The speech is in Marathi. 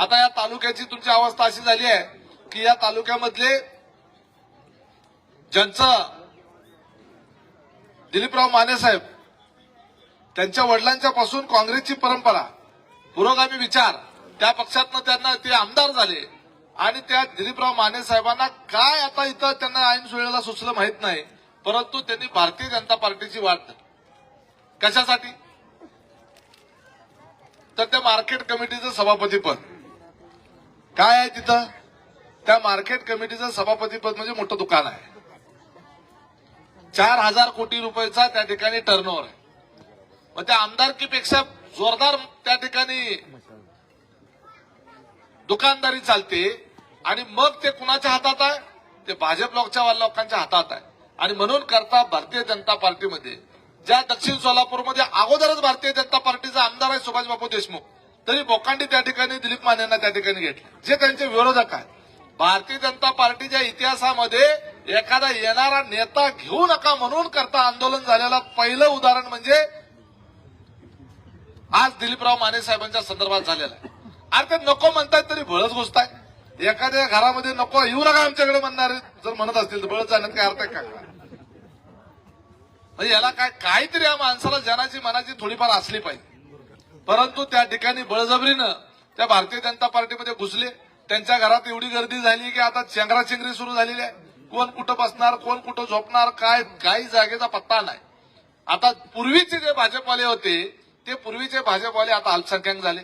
आता या तालुक्याची तुमची अवस्था अशी झाली आहे की या तालुक्यामधले ज्यांचं दिलीपराव माने साहेब त्यांच्या वडिलांच्या पासून काँग्रेसची परंपरा पुरोगामी विचार त्या पक्षातनं त्यांना ते आमदार झाले आणि त्या दिलीपराव माने साहेबांना काय आता इथं त्यांना ऐन सुळेला सुचलं माहीत नाही परंतु त्यांनी भारतीय जनता पार्टीची वाट धरली. कशासाठी तर त्या मार्केट कमिटीचं सभापतीपद काय आहे तिथं? त्या मार्केट कमिटीचं सभापतीपद म्हणजे मोठं दुकान आहे. चार हजार कोटी रुपयाचा त्या ठिकाणी टर्नओव्हर आहे. मग त्या आमदारकीपेक्षा जोरदार त्या ठिकाणी दुकानदारी चालते आणि मग ते कुणाच्या हातात आहे? ते भाजप लोकच्या लोकांच्या हातात आहे. आणि म्हणून करता भारतीय जनता पार्टीमध्ये ज्या दक्षिण सोलापूरमध्ये अगोदरच भारतीय जनता पार्टीचा आमदार आहे सुभाष बापू देशमुख. तरी बोकांडी त्या ठिकाणी दिलीप मानेंना त्या ठिकाणी घेतले. जे त्यांचे विरोधक आहेत. भारतीय जनता पार्टीच्या इतिहासामध्ये एखादा येणारा नेता घेऊ नका म्हणून करता आंदोलन झालेलं पहिलं उदाहरण म्हणजे आज दिलीपराव माने साहेबांच्या संदर्भात झालेलं आहे. अरे ते नको म्हणतायत तरी बळच घुसताय एखाद्या घरामध्ये नको येऊ नका आमच्याकडे म्हणणारे. जर म्हणत असतील तर बळच जाण्यात काय अर्थ आहे म्हणजे याला काय काहीतरी या माणसाला जनाची मनाची थोडीफार असली पाहिजे. परंतु त्या ठिकाणी बळजबरीनं त्या भारतीय जनता पार्टीमध्ये घुसले. त्यांच्या घरात एवढी गर्दी झाली की आता चेंगराचेंगरी सुरू झालेली आहे. कोण कुठं बसणार कोण कुठं झोपणार काय काही जागेचा पत्ता नाही. आता पूर्वीचे जे भाजपवाले होते ते पूर्वीचे भाजपवाले आता अल्पसंख्याक झाले.